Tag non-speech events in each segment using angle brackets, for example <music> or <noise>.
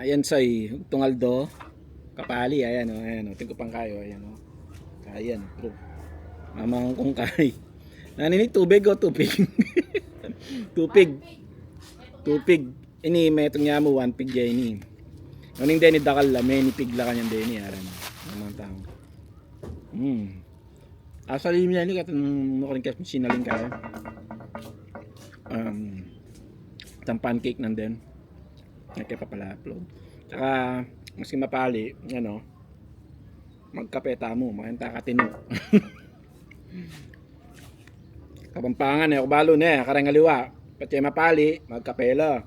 ayan say, tungaldo, kapali, ayan o, ayan o, tingko pang kayo, ayan o. Ayan, bro. Mamang kung kay. Naninig tubig o tupig? <laughs> tupig. Tupig. Ini may itong mo, one pig ya ini. Kuning din ni dakal la, may ni pigla kanyan din ni, aran. Mamang tao. Hmm. Asali niya ni katong nukuling kasi sinaling kayo. Um, isang pancake nandun. Nagkaya pa pala upload. Tsaka, maski mapali, ano, magkapeta mo, makanta ka tino. <laughs> Kapampangan eh, kubalo na eh, karangaliwa. Pati mapali, magkapela.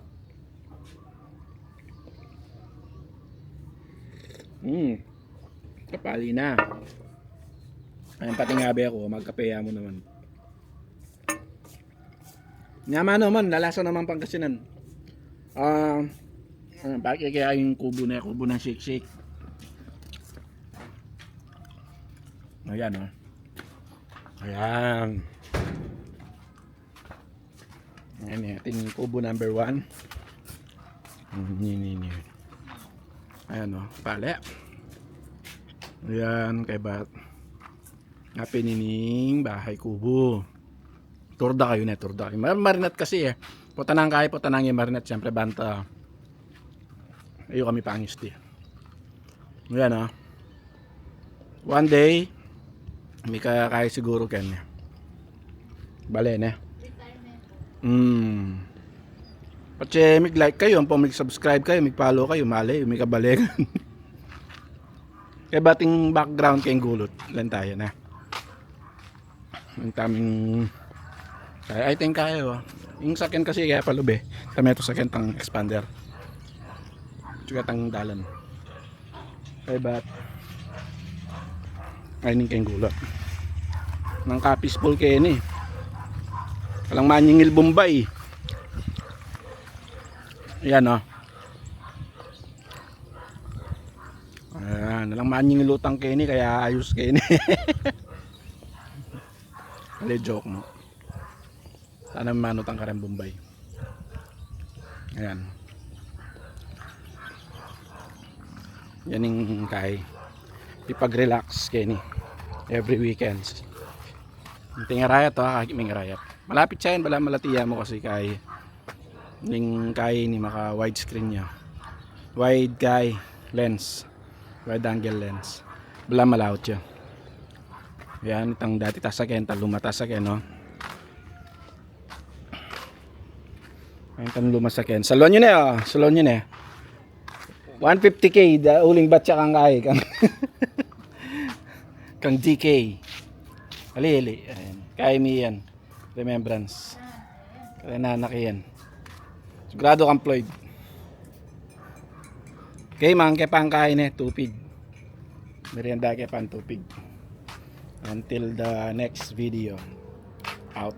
Hmm, kapali na. Ayun pati nga ako, magkapeya mo naman. Naman naman, lalasa naman pangkasinan. Ah, uh, bakit kaya yung kubo na kubo ng shake shake. Ayan oh. Ayan. Ayan eh, ating kubo number one. Yan, yan, yan. Ayan oh, pala. Ayan, kay Bat. Nga pinining bahay kubo. Turda kayo na, turda kayo. Mar marinat kasi eh. Putanang kaya, putanang yung marinat. Siyempre, banta. Ayaw kami pangis di. Ayan ah. One day, may kaya kaya siguro ken. Bale na. Hmm. Pati mig like kayo, po mig subscribe kayo, mig follow kayo, mali, may kabalikan. <laughs> Kaya bating background kayong gulot, lang tayo na. Ang taming ay, I think kayo. Yung sakyan kasi kaya palube. Tama ito sakyan tang expander. Tsaka tang dalan. Kaya bat ay ning kayong gulot. Nang kapis full kayo ni. Walang manyingil Bombay. Ayan. Oh. Ayan, walang manyingil utang kayo ni kaya ayos kayo ni. <laughs> Kali joke mo. Sana manutang ka rin Bombay. Ayan. Yan yung kay ipag-relax kay every weekends. Tingarayat to, kakik may ngarayat. Malapit siya yun, bala malatiya mo kasi kay yung kay ni maka widescreen niya. Wide kay lens. Wide angle lens. Bala malawot siya. Yan, itang dati tasakyan, talumatasakyan, no? Ayun itang lumasakyan. Salon yun eh, oh. Salon yun eh. 150k, da, uling batya kang kay. Kang, <laughs> kang DK. Ali, ali. Ayan. Mi yan. Remembrance. Kaya nanak yan. Sigurado kang Floyd. Okay, mga kepang kain eh, tupig. Merienda kepang tupig. Until the next video. Out.